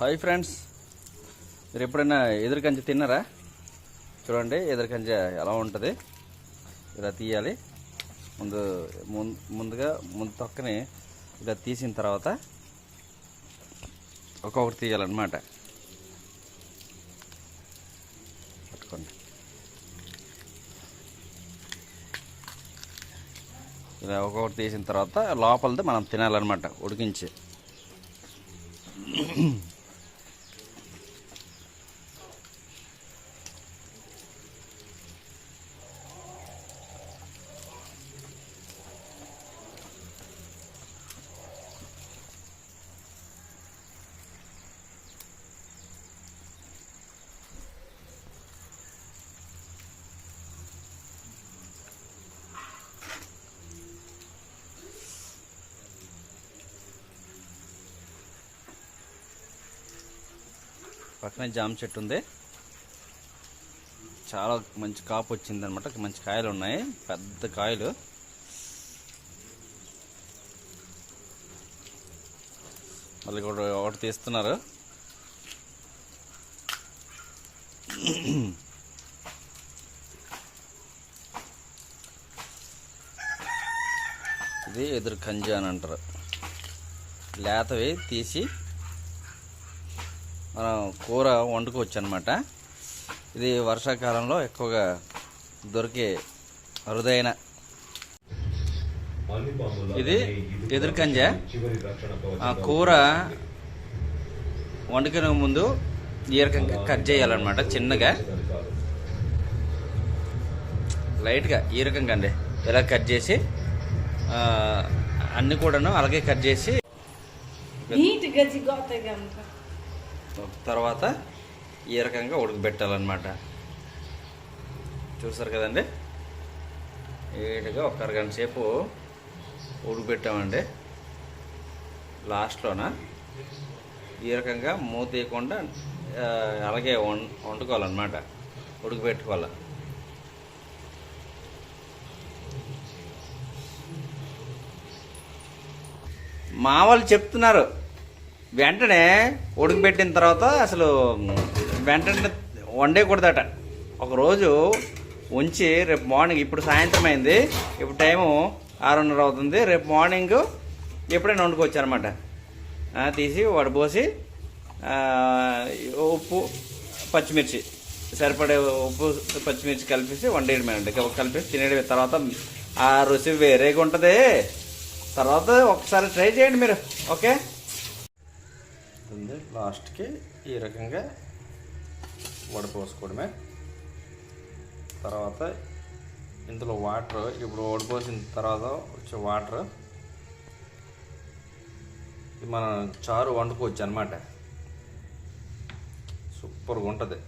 Hi friends. మీరు ఎప్పుడైనా ఎదురు తిన్నారా? చూడండి ఎదురు ఎలా ఉంటుంది. ఇలా తీయాలి. ముందు ముందుగా ముందు తొక్కని ఇలా తీసిన తర్వాత ఒక్కొక్కటి తీయాలన్నమాట. పట్టుకోండి. ఇలా ఒక్కొక్కటి తీసిన తర్వాత లోపలది మనం తినాలన్నమాట ఉడికించి. పక్కనే జామ చెట్టు ఉంది. చాలా మంచి కాపు వచ్చింది అనమాట మంచి కాయలు ఉన్నాయి. పెద్ద కాయలు. మళ్ళీ కూడా ఒకటి తీస్తున్నారు. ఇది ఎదురు కంజ అని అంటారు. లేతవి తీసి మనం కూర వండుకోవచ్చు అనమాట ఇది వర్షాకాలంలో ఎక్కువగా దొరికే అరుదైన ఇది ఎదురుకంజ ఆ కూర వండుకునే ముందు ఈ రకంగా కట్ చేయాలన్నమాట చిన్నగా. లైట్గా ఈ రకంగా అండి ఇలా కట్ చేసి అన్ని కూడాను అలాగే కట్ చేసి నీట్గా జిగోతాయి తర్వాత ఈ రకంగా ఉడకబెట్టాలన్నమాట. చూసారు కదండి? ఏటుగా ఒక అరగంట సేపు ఉడకబెట్టామండి. లాస్ట్లోన? ఈ రకంగా మూత తీయకుండా అలాగే వం వండుకోవాలన్నమాట. ఉడకబెట్టుకోవాలి. మా వాళ్ళు చెప్తున్నారు వెంటనే ఉడకబెట్టిన తర్వాత అసలు వెంటనే వండేయకూడదట ఒకరోజు ఉంచి రేపు మార్నింగ్ ఇప్పుడు సాయంత్రం అయింది. ఇప్పుడు టైము ఆరున్నర అవుతుంది. రేపు మార్నింగ్ ఎప్పుడైనా వండుకోవచ్చు అనమాట తీసి వడపోసి ఉప్పు పచ్చిమిర్చి సరిపడే ఉప్పు పచ్చిమిర్చి కలిపేసి వండేయడమే అండి కలిపేసి తినేయడం తర్వాత ఆ రుచి వేరేగా ఉంటుంది తర్వాత ఒకసారి ట్రై చేయండి మీరు. ఓకే? వస్తుంది. లాస్ట్కి ఈ రకంగా వడపోసుకోవడమే తర్వాత ఇందులో వాటర్ ఇప్పుడు వడపోసిన తర్వాత వచ్చే వాటర్ మనం చారు వండుకోవచ్చు అనమాట సూపర్గా ఉంటుంది.